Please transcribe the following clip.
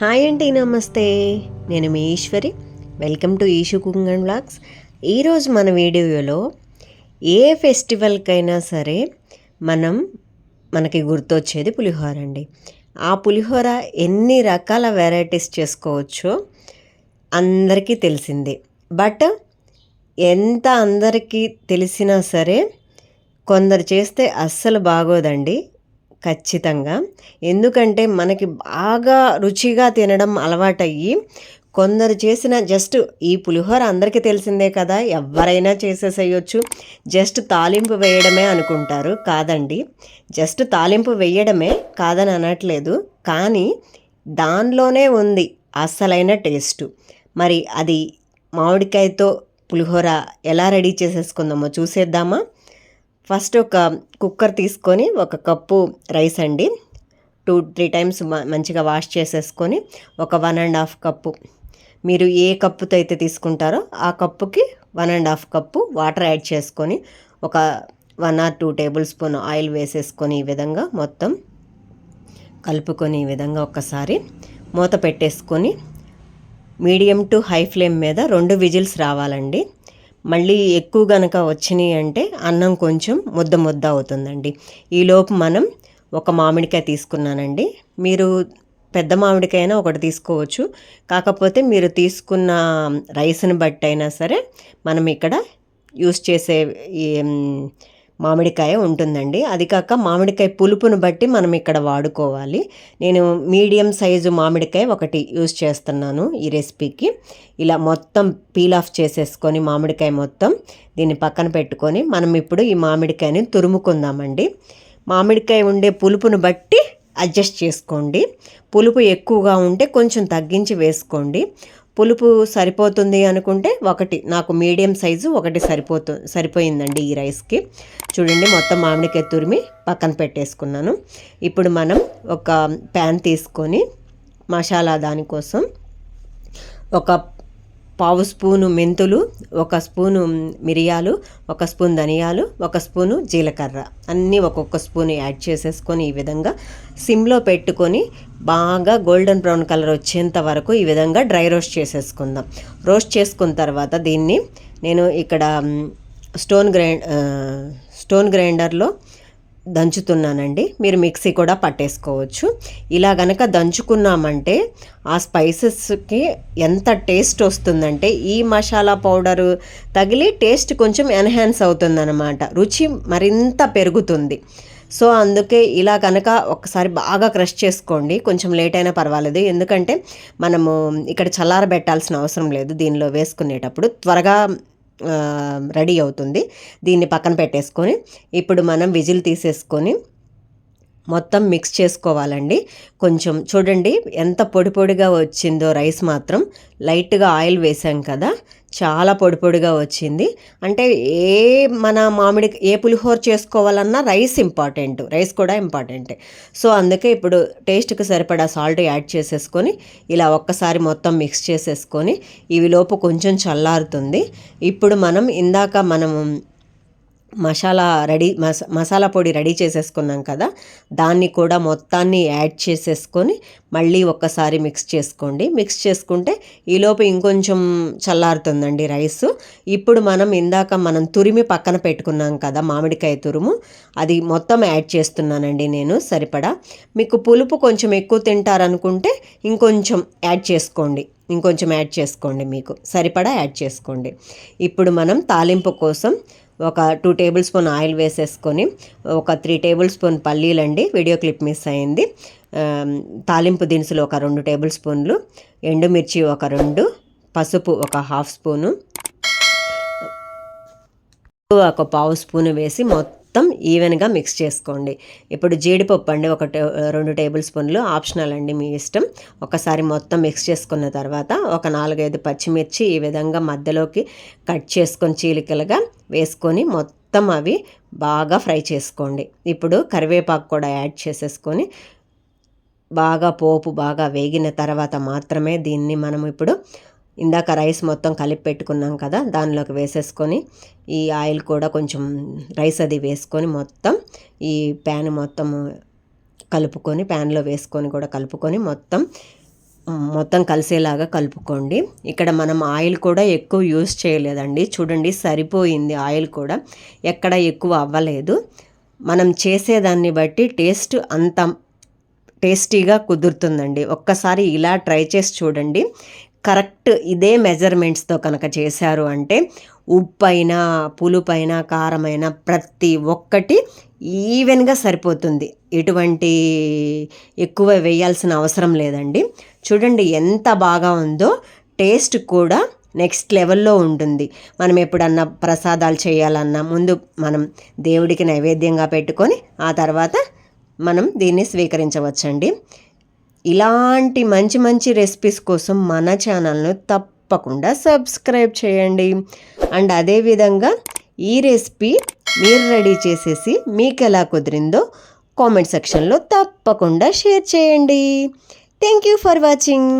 Hi అండి నమస్తే. నేను మీ Eshwari. Welcome to Eshu cooking and blogs ఈరోజు మన వీడియోలో ఏ ఫెస్టివల్కైనా సరే మనం మనకి గుర్తొచ్చేది పులిహోర అండి ఆ పులిహోర ఎన్ని రకాల వెరైటీస్ చేసుకోవచ్చో అందరికీ తెలిసిందే. బట్ ఎంత అందరికీ తెలిసినా సరే కొందరు చేస్తే అస్సలు బాగోదండి. ఖచ్చితంగా. ఎందుకంటే మనకి బాగా రుచిగా తినడం అలవాటయ్యి కొందరు చేసిన జస్ట్ ఈ పులిహోర అందరికీ తెలిసిందే కదా ఎవరైనా చేసేసేయచ్చు. జస్ట్ తాలింపు వేయడమే అనుకుంటారు కాదండి. జస్ట్ తాలింపు వేయడమే కాదని అనట్లేదు కానీ దానిలోనే ఉంది అస్సలైన టేస్ట్. మరి అది మామిడికాయతో పులిహోర ఎలా రెడీ చేసేసుకుందామో చూసేద్దామా? ఫస్ట్ ఒక కుక్కర్ తీసుకొని ఒక కప్పు రైస్ అండి. టూ త్రీ టైమ్స్ మంచిగా వాష్ చేసేసుకొని ఒక వన్ అండ్ హాఫ్ కప్పు. మీరు ఏ కప్పుతో అయితే తీసుకుంటారో ఆ కప్పుకి one and half cup water add చేసుకొని ఒక one or two tablespoon oil వేసేసుకొని ఈ విధంగా మొత్తం కలుపుకొని ఈ విధంగా ఒక్కసారి మూత పెట్టేసుకొని మీడియం టు హై ఫ్లేమ్ మీద రెండు విజిల్స్ రావాలండి. మళ్ళీ ఎక్కువ గనక వచ్చినాయి అంటే అన్నం కొంచెం ముద్ద ముద్ద అవుతుందండి. ఈలోపు మనం ఒక మామిడికాయ తీసుకున్నానండి. మీరు పెద్ద మామిడికాయనా ఒకటి తీసుకోవచ్చు. కాకపోతే మీరు తీసుకున్న రైస్ని బట్టి అయినా సరే మనం ఇక్కడ యూస్ చేసే మామిడికాయ ఉంటుందండి. అది కాక మామిడికాయ పులుపును బట్టి మనం ఇక్కడ వాడుకోవాలి. నేను మీడియం సైజు మామిడికాయ ఒకటి యూస్ చేస్తున్నాను ఈ రెసిపీకి. ఇలా మొత్తం పీల్ ఆఫ్ చేసేసుకొని మామిడికాయ మొత్తం దీన్ని పక్కన పెట్టుకొని మనం ఇప్పుడు ఈ మామిడికాయని తురుముకుందామండి. మామిడికాయ ఉండే పులుపును బట్టి అడ్జస్ట్ చేసుకోండి. పులుపు ఎక్కువగా ఉంటే కొంచెం తగ్గించి వేసుకోండి. పులుపు సరిపోతుంది అనుకుంటే ఒకటి నాకు మీడియం సైజు ఒకటి సరిపోతు సరిపోయిందండి ఈ రైస్కి. చూడండి మొత్తం మామిడికాయ తురిమి పక్కన పెట్టేసుకున్నాను. ఇప్పుడు మనం ఒక ప్యాన్ తీసుకొని మసాలా దానికోసం ఒక పావు స్పూను మెంతులు ఒక స్పూను మిరియాలు ఒక స్పూన్ ధనియాలు ఒక స్పూను జీలకర్ర. అన్నీ ఒక్కొక్క స్పూన్ యాడ్ చేసేసుకొని ఈ విధంగా సిమ్లో పెట్టుకొని బాగా గోల్డెన్ బ్రౌన్ కలర్ వచ్చేంత వరకు ఈ విధంగా డ్రై రోస్ట్ చేసేసుకుందాం. రోస్ట్ చేసుకున్న తర్వాత దీన్ని నేను ఇక్కడ స్టోన్ గ్రైండ్ స్టోన్ గ్రైండర్లో దంచుతున్నానండి. మీరు మిక్సీ కూడా పట్టేసుకోవచ్చు. ఇలా గనక దంచుకున్నామంటే ఆ స్పైసెస్కి ఎంత టేస్ట్ వస్తుందంటే ఈ మసాలా పౌడరు తగిలి టేస్ట్ కొంచెం ఎన్హాన్స్ అవుతుందన్నమాట. రుచి మరింత పెరుగుతుంది. సో అందుకే ఇలా కనుక ఒకసారి బాగా క్రష్ చేసుకోండి. కొంచెం లేట్ అయినా పర్వాలేదు. ఎందుకంటే మనము ఇక్కడ చల్లారబెట్టాల్సిన అవసరం లేదు దీనిలో వేసుకునేటప్పుడు. త్వరగా రెడీ అవుతుంది. దీన్ని పక్కన పెట్టేసుకొని ఇప్పుడు మనం విజిల్ తీసేసుకొని మొత్తం మిక్స్ చేసుకోవాలండి. కొంచెం చూడండి ఎంత పొడి పొడిగా వచ్చిందో రైస్ మాత్రం. లైట్గా ఆయిల్ వేసాం కదా చాలా పొడి పొడిగా వచ్చింది. అంటే ఏ మన మామిడి ఏ పులిహోర చేసుకోవాలన్నా రైస్ ఇంపార్టెంట్ రైస్ కూడా ఇంపార్టెంటే. సో అందుకే ఇప్పుడు టేస్ట్కి సరిపడా సాల్ట్ యాడ్ చేసేసుకొని ఇలా ఒక్కసారి మొత్తం మిక్స్ చేసేసుకొని ఇవి లోపు కొంచెం చల్లారుతుంది. ఇప్పుడు మనం ఇందాక మనం మసాలా రెడీ మస మసాలా పొడి రెడీ చేసేసుకున్నాం కదా దాన్ని కూడా మొత్తాన్ని యాడ్ చేసేసుకొని మళ్ళీ ఒక్కసారి మిక్స్ చేసుకోండి. మిక్స్ చేసుకుంటే ఈలోపు ఇంకొంచెం చల్లారుతుందండి రైస్. ఇప్పుడు మనం ఇందాక మనం తురిమి పక్కన పెట్టుకున్నాం కదా మామిడికాయ తురుము అది మొత్తం యాడ్ చేస్తున్నానండి నేను సరిపడా. మీకు పులుపు కొంచెం ఎక్కువ తింటారనుకుంటే ఇంకొంచెం యాడ్ చేసుకోండి. ఇంకొంచెం యాడ్ చేసుకోండి మీకు సరిపడా యాడ్ చేసుకోండి. ఇప్పుడు మనం తాలింపు కోసం ఒక టూ టేబుల్ స్పూన్ ఆయిల్ వేసేసుకొని ఒక త్రీ టేబుల్ స్పూన్ పల్లీలండి వీడియో క్లిప్ మిస్ అయింది. తాలింపు దినుసులు ఒక రెండు టేబుల్ స్పూన్లు ఎండుమిర్చి ఒక రెండు పసుపు ఒక హాఫ్ స్పూను ఒక పావు స్పూన్ వేసి మొత్తం మొత్తం ఈవెన్గా మిక్స్ చేసుకోండి. ఇప్పుడు జీడిపప్పు అండి ఒక రెండు టేబుల్ స్పూన్లు ఆప్షనల్ అండి మీ ఇష్టం. ఒకసారి మొత్తం మిక్స్ చేసుకున్న తర్వాత ఒక నాలుగైదు పచ్చిమిర్చి ఈ విధంగా మధ్యలోకి కట్ చేసుకొని చీలికలుగా వేసుకొని మొత్తం అవి బాగా ఫ్రై చేసుకోండి. ఇప్పుడు కరివేపాకు కూడా యాడ్ చేసేసుకొని బాగా పోపు బాగా వేగిన తర్వాత మాత్రమే దీన్ని మనం ఇప్పుడు ఇందాక రైస్ మొత్తం కలిపి పెట్టుకున్నాం కదా దానిలోకి వేసేసుకొని ఈ ఆయిల్ కూడా కొంచెం రైస్ అది వేసుకొని మొత్తం ఈ ప్యాన్ మొత్తం కలుపుకొని ప్యాన్లో వేసుకొని కూడా కలుపుకొని మొత్తం మొత్తం కలిసేలాగా కలుపుకోండి. ఇక్కడ మనం ఆయిల్ కూడా ఎక్కువ యూస్ చేయలేదండి. చూడండి సరిపోయింది ఆయిల్ కూడా. ఎక్కడ ఎక్కువ అవ్వలేదు. మనం చేసేదాన్ని బట్టి టేస్ట్ అంత టేస్టీగా కుదురుతుందండి. ఒక్కసారి ఇలా ట్రై చేసి చూడండి. కరెక్ట్ ఇదే మెజర్మెంట్స్తో కనుక చేశారు అంటే ఉప్పు అయినా పులుపైన కారమైన ప్రతి ఒక్కటి ఈవెన్గా సరిపోతుంది. ఎటువంటి ఎక్కువ వేయాల్సిన అవసరం లేదండి. చూడండి ఎంత బాగా ఉందో టేస్ట్ కూడా నెక్స్ట్ లెవెల్లో ఉంటుంది. మనం ఎప్పుడన్నా ప్రసాదాలు చేయాలన్నా ముందు మనం దేవుడికి నైవేద్యంగా పెట్టుకొని ఆ తర్వాత మనం దీన్ని స్వీకరించవచ్చండి. ఇలాంటి మంచి మంచి రెసిపీస్ కోసం మన ఛానల్ను తప్పకుండా సబ్స్క్రైబ్ చేయండి. అండ్ అదేవిధంగా ఈ రెసిపీ మీరు రెడీ చేసేసి మీకు ఎలా కుదిరిందో కామెంట్ సెక్షన్లో తప్పకుండా షేర్ చేయండి. Thank you for watching.